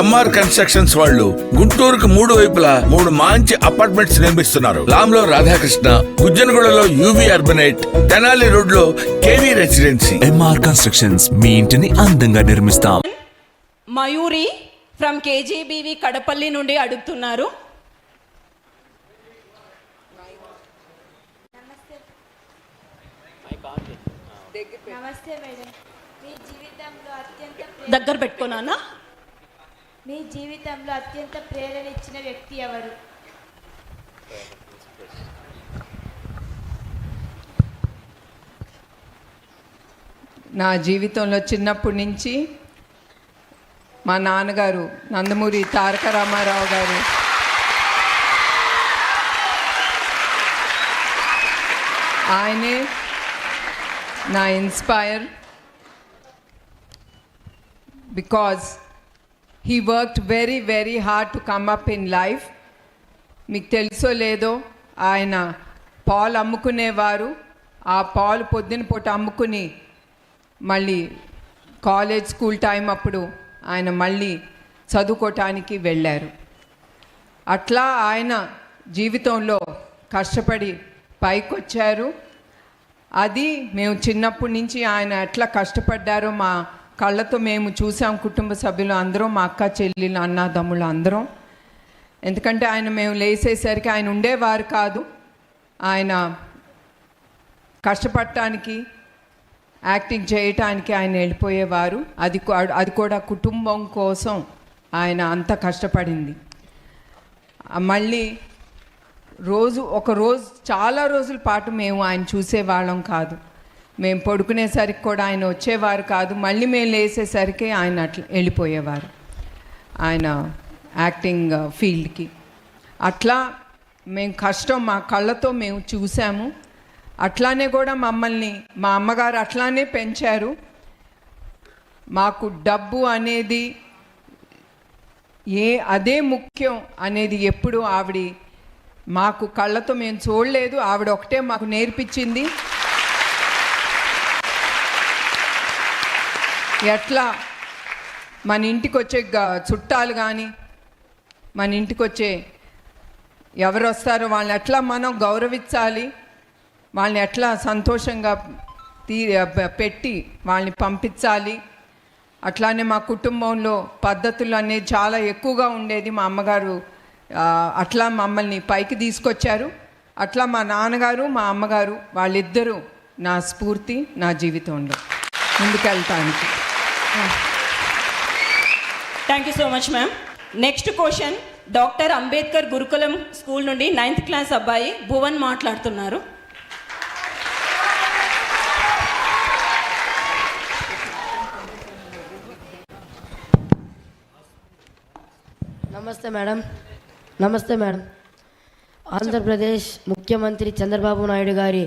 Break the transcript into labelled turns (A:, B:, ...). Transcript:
A: MR constructions వాళ్ళు గుంటూరుకు మూడు వైపులా మూడు మంచి అపార్ట్మెంట్స్ నిర్మిస్తున్నారు. లాంలో రాధాకృష్ణ గుజ్జనగూడలో యూవి అర్బనైట్ తెనాలి రోడ్లో కేవీ రెసిడెన్సీ
B: ఎంఆర్ కన్స్ట్రక్షన్స్ మీ ఇంటిని అందంగా నిర్మిస్తాం.
C: మయూరి ఫ్రమ్ కేజీబీవి కడపల్లి నుండి అడుగుతున్నారు.
D: నమస్తే మేడం మీ జీవితంలో అత్యంత
C: దగ్గర పెట్టుకున్నానా
D: మీ జీవితంలో అత్యంత ప్రేరణ ఇచ్చిన వ్యక్తి ఎవరు?
E: నా జీవితంలో చిన్నప్పటి నుంచి మా నాన్నగారు నందమూరి తారక రామారావు గారు ఆయనే నా inspire because he worked very very hard to come up in life మీకు తెలుసో లేదో ఆయన పాలు అమ్ముకునేవారు. ఆ పాలు పొద్దున పూట అమ్ముకుని మళ్ళీ కాలేజ్ స్కూల్ టైం అప్పుడు ఆయన మళ్ళీ చదువుకోవటానికి వెళ్ళారు. అట్లా ఆయన జీవితంలో కష్టపడి పైకొచ్చారు. అది మేము చిన్నప్పటి నుంచి ఆయన ఎట్లా కష్టపడ్డారో మా కళ్ళతో మేము చూసాం కుటుంబ సభ్యులు అందరం మా అక్క చెల్లెలు అన్నదమ్ములు అందరం. ఎందుకంటే ఆయన మేము లేసేసరికి ఆయన ఉండేవారు కాదు. ఆయన కష్టపడటానికి యాక్టింగ్ చేయటానికి ఆయన వెళ్ళిపోయేవారు. అది అది కూడా కుటుంబం కోసం ఆయన అంత కష్టపడింది. మళ్ళీ రోజు ఒక రోజు చాలా రోజుల పాటు మేము ఆయన చూసేవాళ్ళం కాదు. మేము పడుకునేసరికి కూడా ఆయన వచ్చేవారు కాదు. మళ్ళీ మేము లేసేసరికి ఆయన అట్లా వెళ్ళిపోయేవారు. ఆయన యాక్టింగ్ ఫీల్డ్కి. అట్లా మేము కష్టం మా కళ్ళతో మేము చూసాము. అట్లానే కూడా మమ్మల్ని మా అమ్మగారు అట్లానే పెంచారు. మాకు డబ్బు అనేది ఏ అదే ముఖ్యం అనేది ఎప్పుడు ఆవిడ మాకు కళ్ళతో మేము చూడలేదు. ఆవిడ ఒకటే మాకు నేర్పించింది. ఎట్లా? మన ఇంటికి వచ్చే చుట్టాలు కానీ మన ఇంటికి వచ్చే ఎవరు వస్తారో వాళ్ళని ఎట్లా మనం గౌరవించాలి? వాళ్ళని ఎట్లా సంతోషంగా తీ పెట్టి వాళ్ళని పంపించాలి? అట్లానే మా కుటుంబంలో పద్ధతులు అనేది చాలా ఎక్కువగా ఉండేది. మా అమ్మగారు అట్లా మమ్మల్ని పైకి తీసుకొచ్చారు. అట్లా మా నాన్నగారు మా అమ్మగారు వాళ్ళిద్దరూ నా స్ఫూర్తి నా జీవితంలో ముందుకెళ్తానికి.
C: Thank you so much ma'am next question doctor Ambedkar Gurukulam school నుండి నైన్త్ క్లాస్ అబ్బాయి భువన్ మాట్లాడుతున్నారు.
F: నమస్తే మేడం. నమస్తే మేడం. ఆంధ్రప్రదేశ్ ముఖ్యమంత్రి చంద్రబాబు నాయుడు గారి